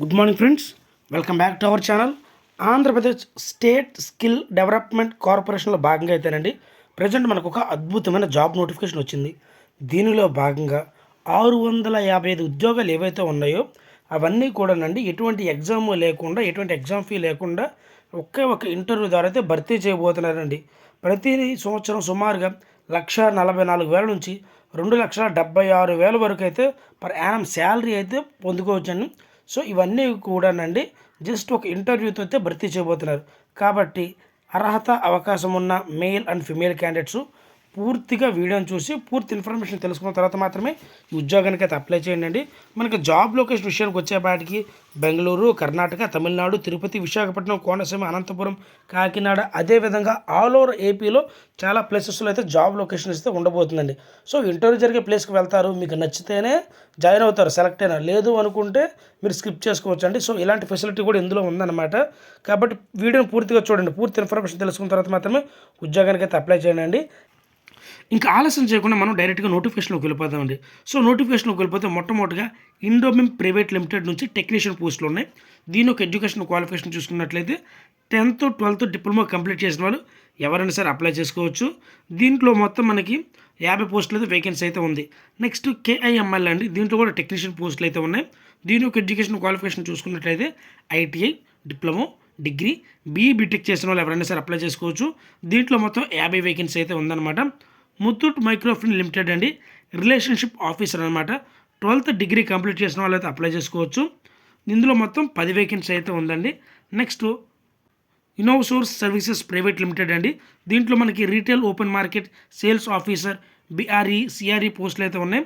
Good morning friends. Welcome back to our channel. Andhra Pradesh state skill development కార్పొరేషన్లో భాగంగా అయితేనండి present మనకు ఒక అద్భుతమైన జాబ్ నోటిఫికేషన్ వచ్చింది. దీనిలో భాగంగా ఆరు వందల యాభై ఐదు ఉద్యోగాలు ఏవైతే ఉన్నాయో అవన్నీ కూడానండి ఎటువంటి ఎగ్జామ్ లేకుండా ఎటువంటి ఎగ్జామ్ ఫీ లేకుండా ఒకే ఒక ఇంటర్వ్యూ ద్వారా అయితే భర్తీ చేయబోతున్నారండి. ప్రతి సంవత్సరం సుమారుగా లక్ష నలభై నాలుగు వేల నుంచి రెండు లక్షల డెబ్బై ఆరు వేల వరకు అయితే పర్ యానం శాలరీ అయితే పొందుకోవచ్చండి. సో ఇవన్నీ కూడానండి జస్ట్ ఒక ఇంటర్వ్యూతో అయితే భర్తీ చేయబోతున్నారు. కాబట్టి అర్హత అవకాశం ఉన్న మేల్ అండ్ ఫిమేల్ క్యాండిడేట్స్ పూర్తిగా వీడియోని చూసి పూర్తి ఇన్ఫర్మేషన్ తెలుసుకున్న తర్వాత మాత్రమే ఈ ఉద్యోగానికి అయితే అప్లై చేయండి మనకి జాబ్ లొకేషన్ విషయానికి వచ్చేపాటికి బెంగళూరు కర్ణాటక తమిళనాడు తిరుపతి విశాఖపట్నం కోనసీమ అనంతపురం కాకినాడ అదేవిధంగా ఆల్ ఓవర్ ఏపీలో చాలా ప్లేసెస్లో అయితే జాబ్ లొకేషన్స్ అయితే ఉండబోతుందండి. సో ఇంటర్వ్యూ జరిగే ప్లేస్కి వెళ్తారు మీకు నచ్చితేనే జాయిన్ అవుతారు సెలెక్ట్ అయినా. లేదు అనుకుంటే మీరు స్కిప్ చేసుకోవచ్చు అండి. సో ఇలాంటి ఫెసిలిటీ కూడా ఇందులో ఉందన్నమాట. కాబట్టి వీడియోని పూర్తిగా చూడండి. పూర్తి ఇన్ఫర్మేషన్ తెలుసుకున్న తర్వాత మాత్రమే ఉద్యోగానికి అయితే అప్లై చేయండి ఇంకా ఆలస్యం చేయకుండా మనం డైరెక్ట్గా నోటిఫికేషన్లోకి వెళ్ళిపోతామండి సో నోటిఫికేషన్లోకి వెళ్ళిపోతే మొట్టమొదటిగా ఇండోమిమ్ ప్రైవేట్ లిమిటెడ్ నుంచి టెక్నీషియన్ పోస్టులు ఉన్నాయి. దీని ఒక ఎడ్యుకేషన్ క్వాలిఫికేషన్ చూసుకున్నట్లయితే టెన్త్ ట్వెల్త్ డిప్లొమా కంప్లీట్ చేసిన వాళ్ళు ఎవరైనా సరే అప్లై చేసుకోవచ్చు. దీంట్లో మొత్తం మనకి యాభై పోస్టులు అయితే వేకెన్సీ అయితే ఉంది. నెక్స్ట్ కేఐఎంఎల్ అండి. దీంట్లో కూడా టెక్నీషియన్ పోస్టులు అయితే ఉన్నాయి. దీని ఒక ఎడ్యుకేషన్ క్వాలిఫికేషన్ చూసుకున్నట్లయితే ITI diploma degree BE B Tech చేసిన వాళ్ళు ఎవరైనా సరే అప్లై చేసుకోవచ్చు. దీంట్లో మొత్తం యాభై వేకెన్సీ అయితే ఉందన్నమాట. ముత్తూట్ మైక్రోఫిన్ లిమిటెడ్ అండి. రిలేషన్షిప్ ఆఫీసర్ అనమాట ట్వెల్త్ డిగ్రీ కంప్లీట్ చేసిన వాళ్ళు అయితే అప్లై చేసుకోవచ్చు. ఇందులో మొత్తం పది వేకెన్సీ అయితే ఉందండి. Next Innosource services private limited అండి. దీంట్లో మనకి retail open market sales officer BRE CRE పోస్టులు అయితే ఉన్నాయి.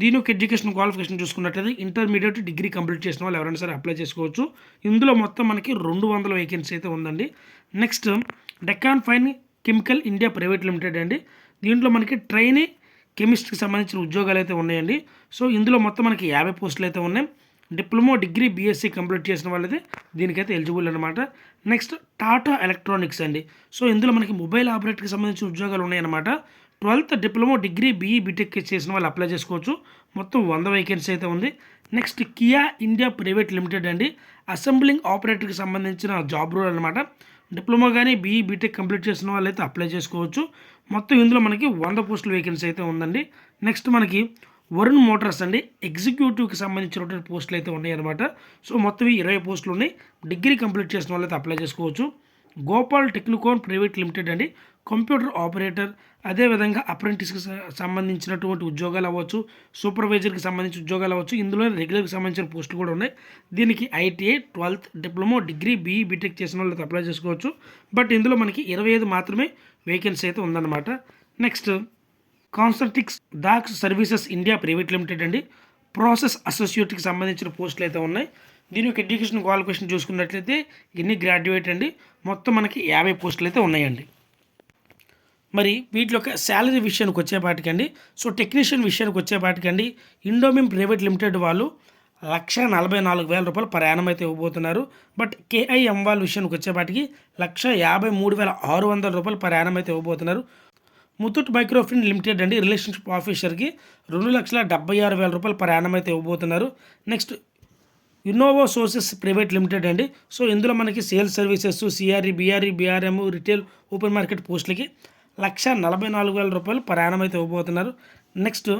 దీని యొక్క ఎడ్యుకేషన్ క్వాలిఫికేషన్ చూసుకున్నట్లయితే ఇంటర్మీడియట్ డిగ్రీ కంప్లీట్ చేసిన వాళ్ళు ఎవరైనా సరే అప్లై చేసుకోవచ్చు. ఇందులో మొత్తం మనకి రెండు వందల వేకెన్సీ అయితే ఉందండి. Next Deccan fine chemical India private limited అండి. దీంట్లో మనకి ట్రైనీ కెమిస్ట్రీకి సంబంధించిన ఉద్యోగాలు అయితే ఉన్నాయండి. సో ఇందులో మొత్తం మనకి యాభై పోస్టులు అయితే ఉన్నాయి. డిప్లొమా డిగ్రీ బీఎస్సీ కంప్లీట్ చేసిన వాళ్ళైతే దీనికైతే ఎలిజిబుల్ అనమాట నెక్స్ట్ టాటా ఎలక్ట్రానిక్స్ అండి. సో ఇందులో మనకి మొబైల్ ఆపరేటర్కి సంబంధించిన ఉద్యోగాలు ఉన్నాయన్నమాట. Twelfth diploma degree BE B Tech చేసిన వాళ్ళు అప్లై చేసుకోవచ్చు. మొత్తం వంద వేకెన్సీ అయితే ఉంది. Next Kia India private limited అండి. అసెంబ్లింగ్ ఆపరేటర్కి సంబంధించిన జాబ్ రోల్ అనమాట డిప్లొమా కానీ బీఈ బీటెక్ కంప్లీట్ చేసిన వాళ్ళు అయితే అప్లై చేసుకోవచ్చు. మొత్తం ఇందులో మనకి వంద పోస్టుల వేకెన్సీ అయితే ఉందండి. నెక్స్ట్ మనకి వరుణ్ మోటార్స్ అండి. ఎగ్జిక్యూటివ్కి సంబంధించినటువంటి పోస్టులు అయితే ఉన్నాయి అనమాట సో మొత్తం ఇరవై పోస్టులు ఉన్నాయి. డిగ్రీ కంప్లీట్ చేసిన వాళ్ళు అయితే అప్లై చేసుకోవచ్చు. గోపాల్ టెక్నికోన్ ప్రైవేట్ లిమిటెడ్ అండి. కంప్యూటర్ ఆపరేటర్ అదేవిధంగా అప్రెంటిస్కి సంబంధించినటువంటి ఉద్యోగాలు అవ్వచ్చు సూపర్వైజర్కి సంబంధించిన ఉద్యోగాలు అవ్వచ్చు. ఇందులో రెగ్యులర్కి సంబంధించిన పోస్టులు కూడా ఉన్నాయి. దీనికి ITI twelfth diploma degree BE B Tech చేసిన వాళ్ళు అప్లై చేసుకోవచ్చు. బట్ ఇందులో మనకి ఇరవై ఐదు మాత్రమే వేకెన్సీ అయితే ఉందన్నమాట. Next Concentrix Daksh services India private limited అండి. ప్రాసెస్ అసోసియేట్కి సంబంధించిన పోస్టులు అయితే ఉన్నాయి. దీని యొక్క ఎడ్యుకేషన్ క్వాలిఫికేషన్ చూసుకున్నట్లయితే ఎన్ని గ్రాడ్యుయేట్ అండి? మొత్తం మనకి యాభై పోస్టులు అయితే ఉన్నాయండి. మరి వీటిలో ఒక శాలరీ విషయానికి వచ్చేపాటికండి సో టెక్నీషియన్ విషయానికి వచ్చేపాటికండి ఇండోమిమ్ ప్రైవేట్ లిమిటెడ్ వాళ్ళు లక్ష నలభై నాలుగు వేల రూపాయలు ప్రయాణం అయితే ఇవ్వబోతున్నారు. బట్ కేఐఎం వాళ్ళ విషయానికి వచ్చేపాటికి లక్ష యాభై మూడు వేల ఆరు వందల రూపాయలు ప్రయాణం అయితే ఇవ్వబోతున్నారు. ముత్తూట్ మైక్రోఫిన్ లిమిటెడ్ అండి రిలేషన్షిప్ ఆఫీసర్కి రెండు లక్షల డెబ్బై ఆరు వేల రూపాయలు ప్రయాణం అయితే ఇవ్వబోతున్నారు. Next Innovo sources private limited అండి. సో ఇందులో మనకి sales services CRE BRE BRM retail open market పోస్టులకి లక్ష నలభై నాలుగు వేల రూపాయలు ప్రయాణం అయితే ఇవ్వబోతున్నారు. Next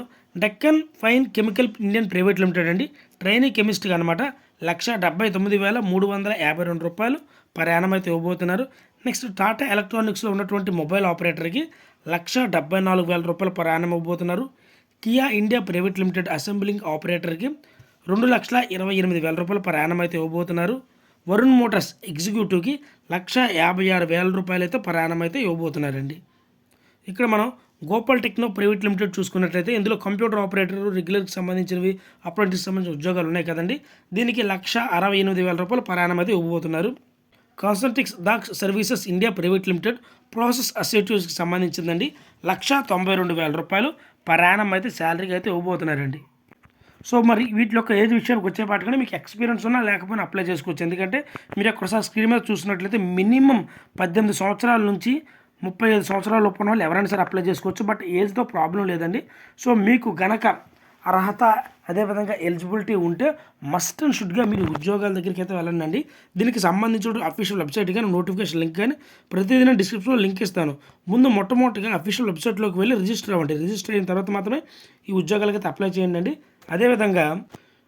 Deccan fine chemical Indian private limited అండి. ట్రైనింగ్ కెమిస్ట్గా అనమాట లక్ష డెబ్బై తొమ్మిది వేల మూడు వందల యాభై రెండు రూపాయలు ప్రయాణం అయితే ఇవ్వబోతున్నారు. నెక్స్ట్ టాటా ఎలక్ట్రానిక్స్లో ఉన్నటువంటి మొబైల్ ఆపరేటర్కి లక్ష డెబ్బై నాలుగు వేల రూపాయలు ప్రయాణం ఇవ్వబోతున్నారు Kia India private limited assembling ఆపరేటర్కి రెండు లక్షల ఇరవై ఎనిమిది వేల రూపాయలు ప్రయాణం అయితే ఇవ్వబోతున్నారు. వరుణ్ మోటార్స్ ఎగ్జిక్యూటివ్కి లక్ష యాభై ఆరు వేల రూపాయలు అయితే ప్రయాణం అయితే ఇవ్వబోతున్నారండి. ఇక్కడ మనం గోపాల్ టెక్నో ప్రైవేట్ లిమిటెడ్ చూసుకున్నట్లయితే ఇందులో కంప్యూటర్ ఆపరేటర్ రెగ్యులర్కి సంబంధించినవి అప్రెంటిస్ సంబంధించిన ఉద్యోగాలు ఉన్నాయి కదండి. దీనికి లక్ష అరవై ఎనిమిది వేల రూపాయలు ప్రయాణం అయితే ఇవ్వబోతున్నారు. Concentrix Daksh services India private limited process అసోసియేటివ్స్కి సంబంధించిందండి. లక్ష తొంభై రెండు వేల రూపాయలు ప్రయాణం అయితే శాలరీకి అయితే ఇవ్వబోతున్నారండి. సో మరి వీటిలో ఒక ఏజ్ విషయానికి వచ్చేపాటికనే మీకు ఎక్స్పీరియన్స్ ఉన్నా లేకపోయినా అప్లై చేసుకోవచ్చు. ఎందుకంటే మీరు ఒకసారి స్క్రీన్ మీద చూసినట్లయితే మినిమం పద్దెనిమిది సంవత్సరాల నుంచి ముప్పై ఐదు సంవత్సరాల లోపు వాళ్ళు ఎవరైనా సరే అప్లై చేసుకోవచ్చు. బట్ ఏజ్తో ప్రాబ్లం లేదండి. సో మీకు గనక అర్హత అదేవిధంగా ఎలిజిబిలిటీ ఉంటే మస్ట్ అండ్ షుడ్గా మీరు ఉద్యోగాల దగ్గరికి అయితే వెళ్ళండి దీనికి సంబంధించిన అఫీషియల్ వెబ్సైట్ కానీ నోటిఫికేషన్ లింక్ కానీ ప్రతిదిన డిస్క్రిప్షన్లో లింక్ ఇస్తాను. ముందు మొట్టమొదటిగా అఫీషియల్ వెబ్సైట్లోకి వెళ్ళి రిజిస్టర్ అవ్వండి. రిజిస్టర్ అయిన తర్వాత మాత్రమే ఈ ఉద్యోగాలకి అయితే అప్లై చేయండి అదేవిధంగా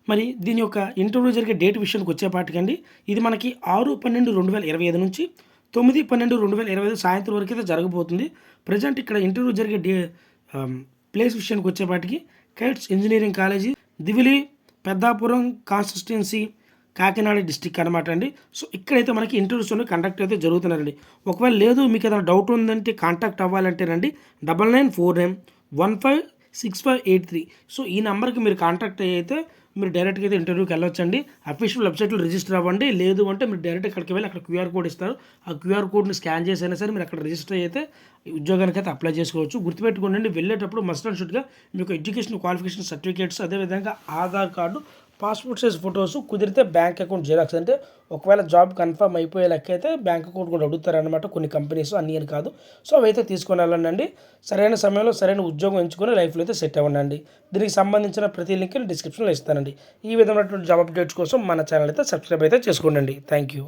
మరి దీని యొక్క ఇంటర్వ్యూ జరిగే డేట్ విషయానికి వచ్చేపాటికండి. ఇది మనకి ఆరు పన్నెండు రెండు వేల ఇరవై ఐదు నుంచి తొమ్మిది పన్నెండు రెండు వేల ఇరవై ఐదు సాయంత్రం వరకు అయితే జరగబోతుంది. ప్రజెంట్ ఇక్కడ ఇంటర్వ్యూ జరిగే డే ప్లేస్ విషయానికి వచ్చేపాటికి Kites engineering college Divili Peddapuram constituency Kakinada district అనమాట అండి. సో ఇక్కడైతే మనకి ఇంటర్వ్యూస్ అనేవి కండక్ట్ అయితే జరుగుతున్నారండి. ఒకవేళ లేదు మీకు ఏదైనా డౌట్ ఉందంటే contact అవ్వాలంటేనండి double nine four nine one five six five eight three. So ఈ నెంబర్కి మీరు కాంటాక్ట్ అయితే మీరు డైరెక్ట్గా అయితే ఇంటర్వ్యూకి వెళ్ళొచ్చండి. అఫీషియల్ వెబ్సైట్లో రిజిస్టర్ అవ్వండి. లేదు అంటే మీరు డైరెక్ట్ ఇక్కడికి వెళ్ళి అక్కడ క్యూఆర్ కోడ్ ఇస్తారు. ఆ క్యూఆర్ కోడ్ని స్కాన్ చేసి అయినా సరే మీరు అక్కడ రిజిస్టర్ అయితే ఉద్యోగానికి అయితే అప్లై చేసుకోవచ్చు. గుర్తుపెట్టుకోండి వెళ్ళేటప్పుడు మస్ట్ అండ్ షుడ్గా మీకు ఎడ్యుకేషన్ క్వాలిఫికేషన్ సర్టిఫికేట్స్ అదేవిధంగా Aadhaar card passport size photos కుదిరితే బ్యాంక్ అకౌంట్ జిరాక్స్. అంటే ఒకవేళ జాబ్ కన్ఫర్మ్ అయిపోయే లెక్క అయితే బ్యాంక్ అకౌంట్ కూడా అడుగుతారనమాట కొన్ని కంపెనీస్ అన్నీ అని కాదు. సో అవైతే తీసుకొని వెళ్ళండి సరైన సమయంలో సరైన ఉద్యోగం ఎంచుకొని లైఫ్లో అయితే సెట్ అవ్వండి దీనికి సంబంధించిన ప్రతి లింక్ డిస్క్రిప్షన్లో ఇస్తానండి. ఈ విధమైనటువంటి జాబ్ అప్డేట్స్ కోసం మన ఛానల్ అయితే సబ్స్క్రైబ్ అయితే చేసుకోండి థ్యాంక్ యూ.